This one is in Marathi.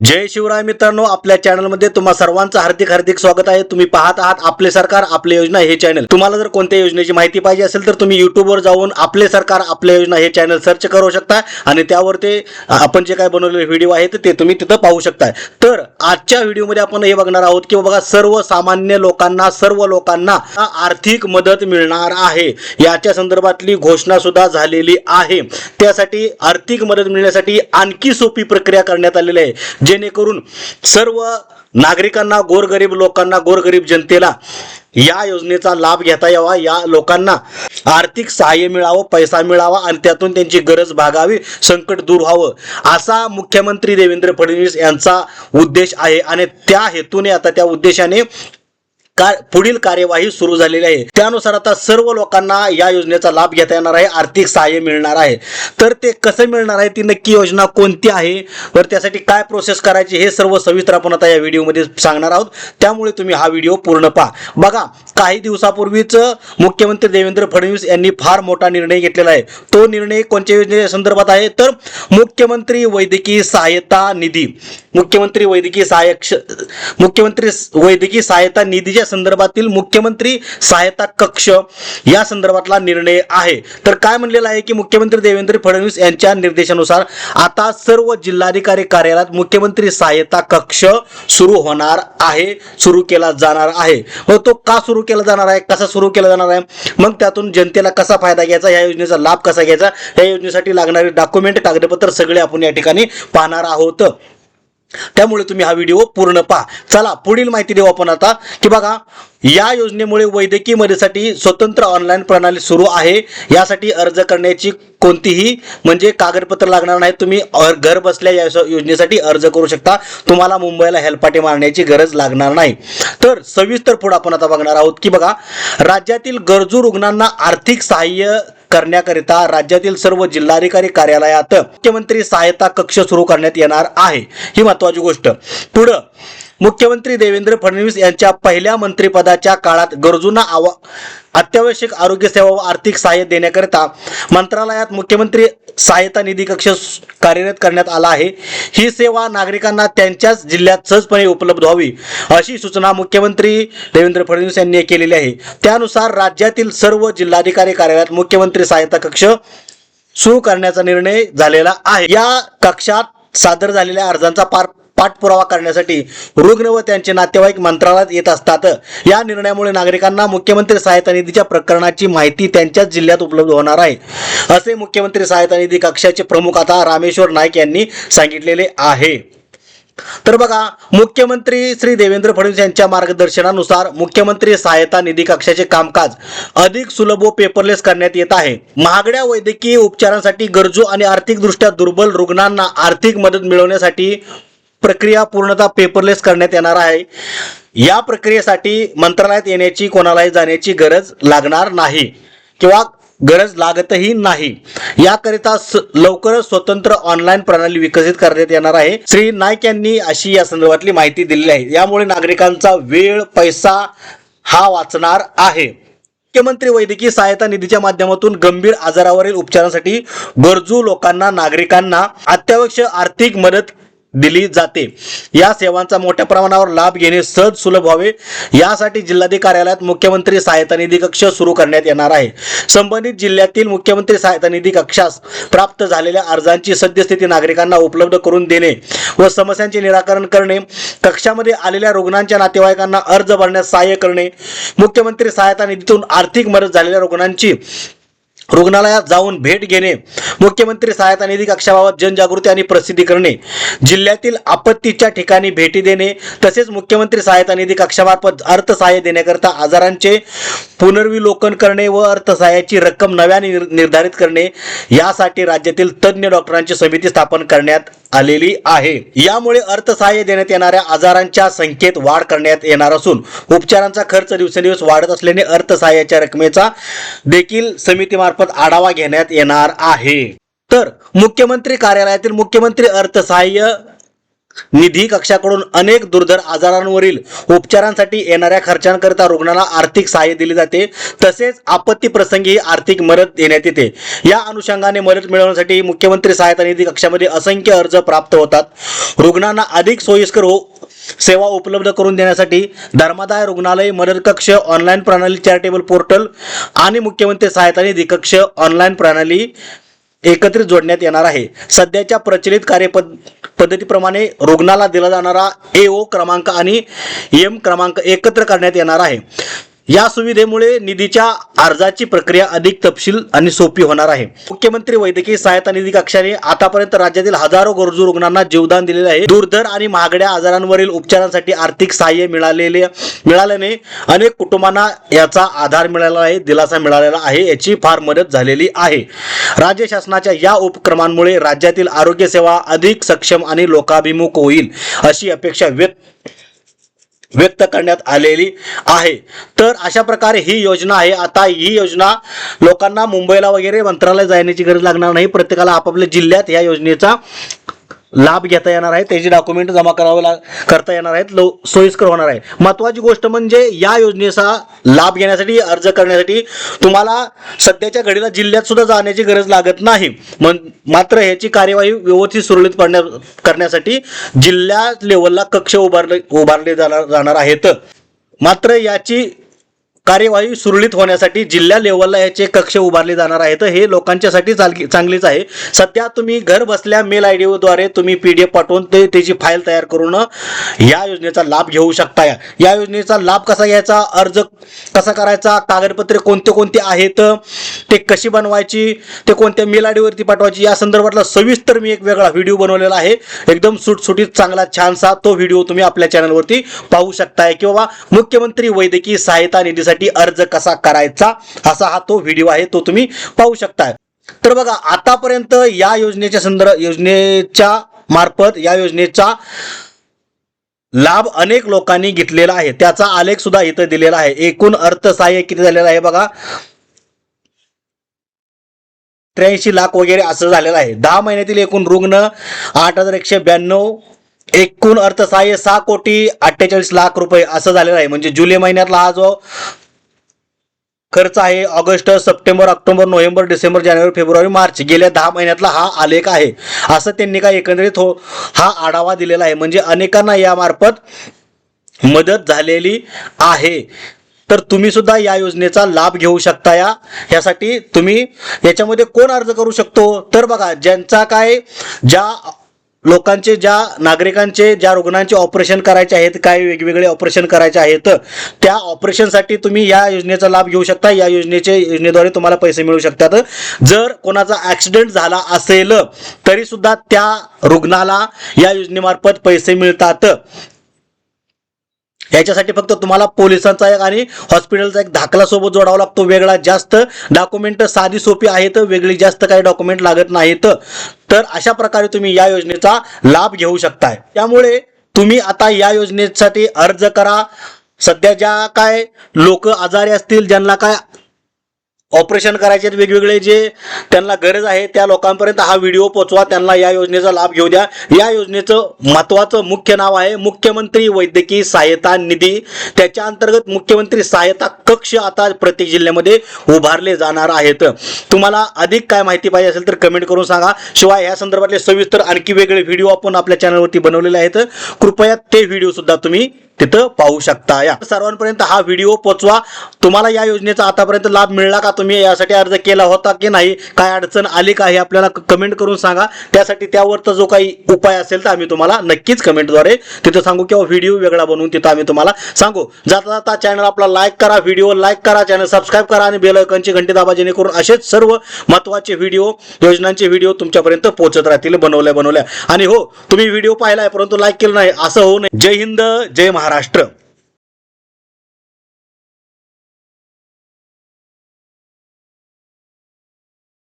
जय शिवराय मित्रांनो आपल्या चॅनलमध्ये तुम्हा सर्वांचं हार्दिक हार्दिक स्वागत आहे. तुम्ही पाहत आहात आपले सरकार आपले योजना हे चॅनल तुम्हाला जर कोणत्या योजनेची माहिती पाहिजे असेल तर तुम्ही युट्यूबवर जाऊन आपले सरकार आपल्या योजना हे चॅनल सर्च करू शकता. आणि त्यावर ते आपण जे काय बनवलेले व्हिडिओ आहेत ते तुम्ही तिथं पाहू शकता. तर आजच्या व्हिडिओमध्ये आपण हे बघणार आहोत की बघा सर्वसामान्य लोकांना सर्व लोकांना आर्थिक मदत मिळणार आहे. याच्या संदर्भातली घोषणा सुद्धा झालेली आहे. त्यासाठी आर्थिक मदत मिळण्यासाठी आणखी सोपी प्रक्रिया करण्यात आलेली आहे. जेणेकरून सर्व नागरिकांना गोरगरीब लोकांना गोरगरीब जनतेला या योजनेचा लाभ घेता यावा. या लोकांना आर्थिक सहाय्य मिळावं पैसा मिळावा आणि त्यातून त्यांची गरज भागावी संकट दूर व्हावं असा मुख्यमंत्री देवेंद्र फडणवीस यांचा उद्देश आहे. आणि त्या हेतूने आता त्या उद्देशाने का पुढील कार्यवाही सुरू झालेली आहे. त्यानुसार आता सर्व लोकांना या योजनेचा लाभ घेता येणार आहे आर्थिक सहाय्य मिळणार आहे. तर ते कसं मिळणार आहे ती नक्की योजना कोणती आहे तर त्यासाठी काय प्रोसेस करायची हे सर्व सविस्तर आपण आता या व्हिडिओमध्ये सांगणार आहोत. त्यामुळे तुम्ही हा व्हिडिओ पूर्ण पहा. बघा काही दिवसापूर्वीच मुख्यमंत्री देवेंद्र फडणवीस यांनी फार मोठा निर्णय घेतलेला आहे. तो निर्णय कोणत्या योजने संदर्भात आहे? तर मुख्यमंत्री वैद्यकीय सहायता निधी. मुख्यमंत्री वैद्यकीय सहाय्यक मुख्यमंत्री वैद्यकीय सहायता निधीच्या संदर्भातील मुख्यमंत्री सहायता कक्ष या संदर्भातला निर्णय आहे. तर काय म्हणलेलं आहे की मुख्यमंत्री देवेंद्र फडणवीस यांच्या निर्देशानुसार आता सर्व जिल्हाधिकारी कार्यालयात मुख्यमंत्री सहायता कक्ष सुरू होणार आहे सुरू केला जाणार आहे. व तो का सुरू केला जाणार आहे कसा सुरू केला जाणार आहे? मग त्यातून जनतेला कसा फायदा घ्यायचा या योजनेचा लाभ कसा घ्यायचा? या योजनेसाठी लागणारे डॉक्युमेंट कागदपत्र सगळे आपण या ठिकाणी पाहणार आहोत. त्यामुळे तुम्ही हा व्हिडिओ पूर्ण पहा. चला पुढील माहिती देऊ आपण आता. की बघा या योजनेमुळे वैद्यकीय मदतीसाठी स्वतंत्र ऑनलाईन प्रणाली सुरू आहे. यासाठी अर्ज करण्याची कोणतीही म्हणजे कागदपत्र लागणार नाही. तुम्ही घर बसल्या या योजनेसाठी अर्ज करू शकता. तुम्हाला मुंबईला हेलपाटे मारण्याची गरज लागणार नाही. तर सविस्तर पुढे आपण आता बघणार आहोत. की बघा राज्यातील गरजू रुग्णांना आर्थिक सहाय्य करण्याकरिता राज्यातील सर्व जिल्हाधिकारी कार्यालयात मुख्यमंत्री सहायता कक्ष सुरू करण्यात येणार आहे. ही महत्वाची गोष्ट. पुढं मुख्यमंत्री देवेंद्र फडणवीस यांच्या पहिल्या मंत्रिपदाच्या काळात गरजूंना आवा अत्यावश्यक आरोग्य सेवा व आर्थिक सहाय्य देण्याकरिता मंत्रालयात मुख्यमंत्री सहायता निधी कक्ष कार्यरत करण्यात आला आहे. ही सेवा नागरिकांना त्यांच्याच जिल्ह्यात सहजपणे उपलब्ध व्हावी अशी सूचना मुख्यमंत्री देवेंद्र फडणवीस यांनी केलेली आहे. त्यानुसार राज्यातील सर्व जिल्हाधिकारी कार्यालयात मुख्यमंत्री सहायता कक्ष सुरू करण्याचा निर्णय झालेला आहे. या कक्षात सादर झालेल्या अर्जांचा पार पाठपुरावा करण्यासाठी रुग्ण व त्यांचे नातेवाईक मंत्रालयात येत असतात. या निर्णयामुळे नागरिकांना मुख्यमंत्री सहायता निधीच्या प्रकरणाची माहिती त्यांच्याच जिल्ह्यात उपलब्ध होणार आहे. असे मुख्यमंत्री सहायता निधी कक्षाचे प्रमुख आता रामेश्वर नाईक यांनी सांगितलेले आहे. तर बघा मुख्यमंत्री श्री देवेंद्र फडणवीस यांच्या मार्गदर्शनानुसार मुख्यमंत्री सहायता निधी कक्षाचे कामकाज अधिक सुलभ व पेपरलेस करण्यात येत आहे. महागड्या वैद्यकीय उपचारांसाठी गरजू आणि आर्थिकदृष्ट्या दुर्बल रुग्णांना आर्थिक मदत मिळवण्यासाठी प्रक्रिया पूर्णतः पेपरलेस करण्यात येणार आहे. या प्रक्रियेसाठी मंत्रालयात येण्याची कोणालाही जाण्याची गरज लागणार नाही किंवा गरज लागतही नाही. याकरिता स- लवकरच स्वतंत्र ऑनलाईन प्रणाली विकसित करण्यात येणार आहे. श्री नाईक यांनी अशी या संदर्भातली माहिती दिलेली आहे. यामुळे नागरिकांचा वेळ पैसा हा वाचणार आहे. मुख्यमंत्री वैद्यकीय सहायता निधीच्या माध्यमातून गंभीर आजारावरील उपचारांसाठी गरजू लोकांना नागरिकांना अत्यावश्यक आर्थिक मदत दिली जाते. या सेवांचा मोठ्या प्रमाणावर लाभ घेणे सहज सुलभ व्हावे. यासाठी जिल्हाधिकारी कार्यालयात मुख्यमंत्री सहायता निधी कक्ष सुरू करण्यात येणार आहे. संबंधित जिल्ह्यातील मुख्यमंत्री सहायता निधी कक्षास प्राप्त झालेल्या अर्जांची सद्यस्थिती नागरिकांना उपलब्ध करून देणे व समस्यांचे निराकरण करणे कक्षामध्ये आलेल्या रुग्णांच्या नातेवाईकांना अर्ज भरण्यास सहाय्य करणे मुख्यमंत्री सहायता निधीतून आर्थिक मदत झालेल्या रुग्णांची रुग्णालयात जाऊन भेट घेणे मुख्यमंत्री सहायता निधी कक्षाबाबत जनजागृती आणि प्रसिद्धी करणे जिल्ह्यातील आपत्तीच्या ठिकाणी भेटी देणे तसेच मुख्यमंत्री सहायता निधी कक्षामार्फत अर्थसहाय्य देण्याकरता आजारांचे पुनर्विलोकन करणे व अर्थसहाय्याची रक्कम नव्याने निर्धारित करणे यासाठी राज्यातील तज्ज्ञ डॉक्टरांची समिती स्थापन करण्यात आलेली आहे. यामुळे अर्थसहाय्य देण्यात येणाऱ्या आजारांच्या संख्येत वाढ करण्यात येणार असून उपचारांचा खर्च दिवसेंदिवस वाढत असल्याने अर्थसहाय्याच्या रकमेचा देखील समितीमार्फत आढावा घेण्यात येणार आहे. तर मुख्यमंत्री कार्यालयातील मुख्यमंत्री अर्थसहाय्य निधी कक्षाकडून अनेक दुर्धर आजारांवरील उपचारांसाठी येणाऱ्या खर्चांकरिता रुग्णाला आर्थिक सहाय्य दिले जाते. तसेच आपत्ती प्रसंगी आर्थिक मदत देण्यात येते. या अनुषंगाने मदत मिळवण्यासाठी मुख्यमंत्री सहायता निधी कक्षामध्ये असंख्य अर्ज प्राप्त होतात. रुग्णांना अधिक सोयीस्कर हो सेवा उपलब्ध करून देण्यासाठी धर्मादाय रुग्णालय मदत कक्ष ऑनलाईन प्रणाली चॅरिटेबल पोर्टल आणि मुख्यमंत्री सहायता निधी कक्ष ऑनलाईन प्रणाली एकत्रित जोडण्यात येणार आहे. सध्याच्या प्रचलित कार्यपद पद्धतीप्रमाणे रुग्णाला दिला जाणारा ए ओ क्रमांक आणि एम क्रमांक एकत्र करण्यात येणार आहे. या सुविधेमुळे निधीच्या अर्जाची प्रक्रिया अधिक तपशील आणि सोपी होणार आहे. मुख्यमंत्री वैद्यकीय सहायता निधी कक्षाने आतापर्यंत राज्यातील हजारो गरजू रुग्णांना जीवदान दिलेले आहे. दुर्धर आणि महागड्या आजारांवरील उपचारांसाठी आर्थिक सहाय्य मिळालेले मिळाल्याने अनेक कुटुंबांना याचा आधार मिळाला आहे दिलासा मिळालेला आहे याची फार मदत झालेली आहे. राज्य शासनाच्या या उपक्रमांमुळे राज्यातील आरोग्य सेवा अधिक सक्षम आणि लोकाभिमुख होईल अशी अपेक्षा व्यक्त व्यक्त करण्यात आलेली आहे. तर अशा प्रकारे ही योजना आहे. आता ही योजना लोकांना मुंबईला वगैरे मंत्रालय जाण्याची गरज लागणार नाही. प्रत्येकाला आपापल्या जिल्ह्यात या योजनेचा लाभ घेता येणार आहे त्याचे डॉक्युमेंट जमा करावं ला करता येणार आहेत लो सोयीस्कर होणार आहे. महत्वाची गोष्ट म्हणजे या योजनेचा लाभ घेण्यासाठी अर्ज करण्यासाठी तुम्हाला सध्याच्या घडीला जिल्ह्यात सुद्धा जाण्याची गरज लागत नाही. मन मात्र ह्याची कार्यवाही व्यवस्थित सुरळीत करण्या करण्यासाठी जिल्हा लेवलला कक्ष उभारले उभारले जाणार जाणार आहेत. मात्र याची कार्यवाही सुरळीत होण्यासाठी जिल्हा लेवलला याचे कक्ष उभारले जाणार आहेत. हे लोकांच्यासाठी चांगलीच आहे. सध्या तुम्ही घर बसल्या मेल आय डीद्वारे तुम्ही पी डी एफ पाठवून ते त्याची फाईल तयार करून या योजनेचा लाभ घेऊ शकता या योजनेचा लाभ कसा घ्यायचा? अर्ज कसा करायचा? कागदपत्रे कोणते कोणते आहेत? ते कशी बनवायची? ते कोणत्या मेल आय डीवरती पाठवायची? या संदर्भातला सविस्तर मी एक वेगळा व्हिडिओ बनवलेला आहे. एकदम सुटसुटीत चांगला छानसा तो व्हिडिओ तुम्ही आपल्या चॅनलवरती पाहू शकताय. किंवा मुख्यमंत्री वैद्यकीय सहायता निधीसाठी अर्ज कसा करायचा असा हा तो व्हिडिओ आहे तो तुम्ही पाहू शकताय. तर बघा आतापर्यंत या योजनेच्या संदर्भ योजनेच्या मार्फत या योजनेचा लाभ अनेक लोकांनी घेतलेला आहे. त्याचा आलेख सुद्धा इथं दिलेला आहे. एकूण अर्थसहाय्य किती झालेलं आहे बघा? त्र्याऐंशी लाख वगैरे असं झालेलं आहे. दहा महिन्यातील एकूण रुग्ण आठ हजार एकशे ब्याण्णव. एकूण अर्थसहाय्य सहा कोटी अठ्ठेचाळीस लाख रुपये असं झालेलं आहे. म्हणजे जुलै महिन्यातला हा जो खर्च आहे August September October November December जानेवारी फेब्रुवारी मार्च. गेल्या दहा महिन्यातला हा आलेख आहे. असं त्यांनी काय एकंदरीत हो हा आढावा दिलेला आहे. म्हणजे अनेकांना यामार्फत मदत झालेली आहे. तर तुम्ही सुद्धा या योजनेचा लाभ घेऊ शकता या. यासाठी तुम्ही याच्यामध्ये कोण अर्ज करू शकतो? तर बघा ज्यांचा काय ज्या लोकांचे ज्या नागरिकांचे ज्या रुग्णांचे ऑपरेशन करायचे आहेत काय वेगवेगळे ऑपरेशन करायचे आहेत त्या ऑपरेशनसाठी तुम्ही या योजनेचा लाभ घेऊ शकता. या योजनेचे योजनेद्वारे तुम्हाला पैसे मिळू शकतात. जर कोणाचा ॲक्सिडेंट झाला असेल तरी सुद्धा त्या रुग्णाला या योजनेमार्फत पैसे मिळतात. याच्यासाठी फक्त तुम्हाला पोलिसांचा एक आणि हॉस्पिटलचा एक दाखला सोबत जोडावा लागतो. वेगळा जास्त डॉक्युमेंट साधी सोपी आहेत वेगळी जास्त काही डॉक्युमेंट लागत नाहीत. तर अशा प्रकारे तुम्ही या योजनेचा लाभ घेऊ शकताय. त्यामुळे तुम्ही आता या योजनेसाठी अर्ज करा. सध्या ज्या काय लोक आजारी असतील ज्यांना काय ऑपरेशन करायचे आहेत वेगवेगळे जे त्यांना गरज आहे त्या लोकांपर्यंत हा व्हिडिओ पोचवा. त्यांना या योजनेचा लाभ घेऊ द्या. या योजनेचं महत्वाचं मुख्य नाव आहे मुख्यमंत्री वैद्यकीय सहायता निधी. त्याच्या अंतर्गत मुख्यमंत्री सहायता कक्ष आता प्रत्येक जिल्ह्यामध्ये उभारले जाणार आहेत. तुम्हाला अधिक काय माहिती पाहिजे असेल तर कमेंट करून सांगा. शिवाय या संदर्भातले सविस्तर आणखी वेगळे व्हिडिओ आपण आपल्या चॅनलवरती बनवलेले आहेत. कृपया ते व्हिडिओ सुद्धा तुम्ही तिथं पाहू शकता या सर्वांपर्यंत हा व्हिडिओ पोचवा. तुम्हाला या योजनेचा आतापर्यंत लाभ मिळला का? तुम्ही यासाठी अर्ज केला होता की नाही? काय अडचण आली का? हे आपल्याला कमेंट करून सांगा. त्यासाठी त्यावरचा जो काही उपाय असेल तर आम्ही तुम्हाला नक्कीच कमेंटद्वारे तिथं सांगू किंवा व्हिडिओ वेगळा बनवून तिथं आम्ही तुम्हाला सांगू. जाता जाता चॅनल आपला लाईक करा व्हिडिओ लाईक करा चॅनल सबस्क्राईब करा आणि बेल घंटी दाबा जेणेकरून असेच सर्व महत्त्वाचे व्हिडिओ योजनांचे व्हिडिओ तुमच्यापर्यंत पोहोचत राहतील बनवल्या बनवल्या आणि हो तुम्ही व्हिडिओ पाहिलाय परंतु लाईक केलं नाही असं होऊ नये. जय हिंद जय महाराष्ट्र.